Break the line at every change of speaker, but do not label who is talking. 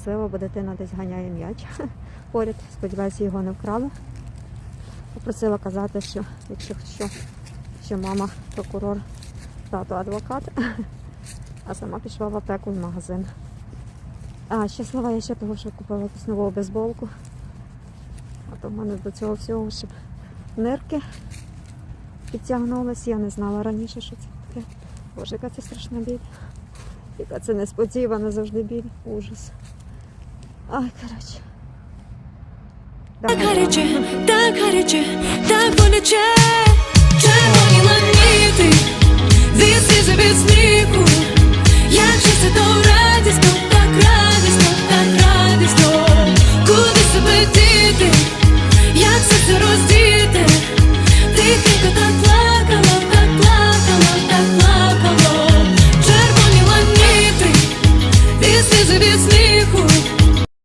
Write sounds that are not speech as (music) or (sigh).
щаслива, бо дитина десь ганяє м'яч (laughs) поряд. Сподіваюся, його не вкрали. Попросила казати, що якщо що, що мама прокурор, тато адвокат, (laughs) а сама пішла в аптеку в магазин. А щаслива я ще того, що купила якусь нову бейсболку. А то в мене до цього всього ще нирки підтягнулися. Я не знала раніше, що це таке. Боже, яка це страшна біль. Яка це несподівана завжди біль. Ужас. Ай, коротше. Так гаряче,
так гаряче, так боляче. Червоні ламіти, зі завід сміху. Як же це то радісно, так радісно, так радість, Куди себе діти, як все це розділяти?